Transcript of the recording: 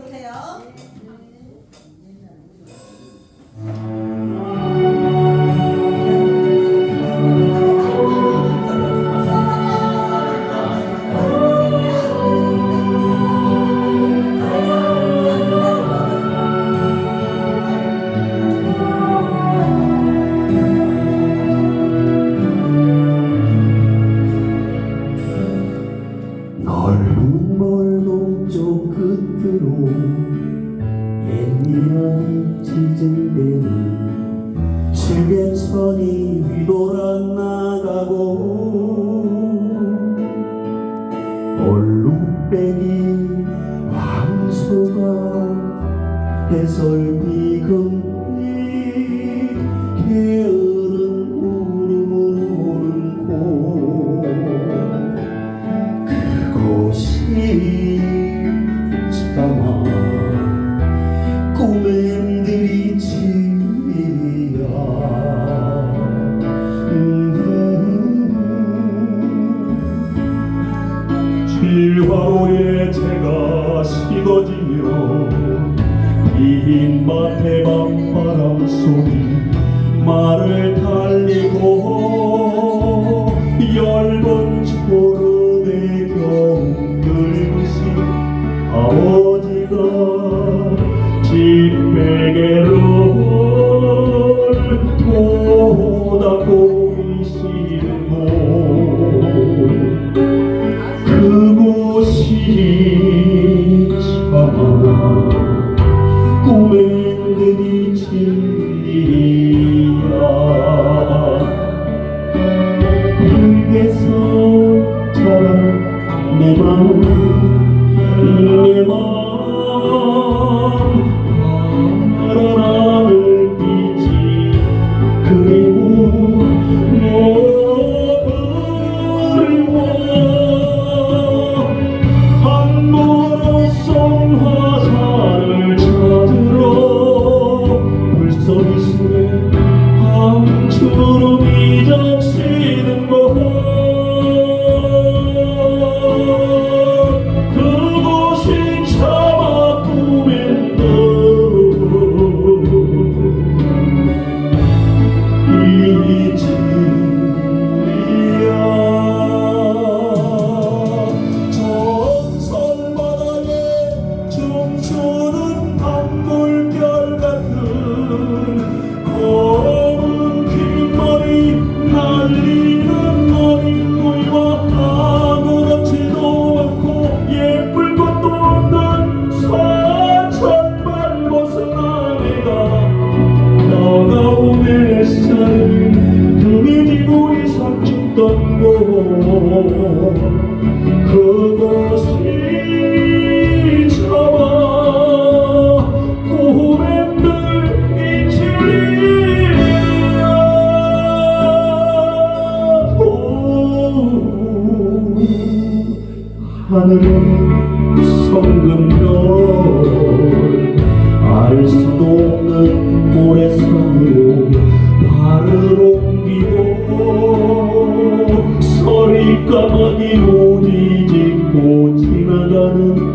보세요. 넓은 끝으로 옛 이야기 찢은 데는 실개선이 휘돌아 나가고 얼룩배기 황소가 해설비금 참아 꼬맨들이 집이야 칠화로에 제가 식어지며 빈 밭의 밤바람 소리 말을 달리고 집베개를 돋아고 계시는 곳 그곳이 참아 꼬맨들이 진리야. 흙에서 자란 내 마음 내 마음 하늘은 성금별. 알 수도 없는 모래성으로 발을 옮기고 서리 까마귀 모지 짓고 지나가는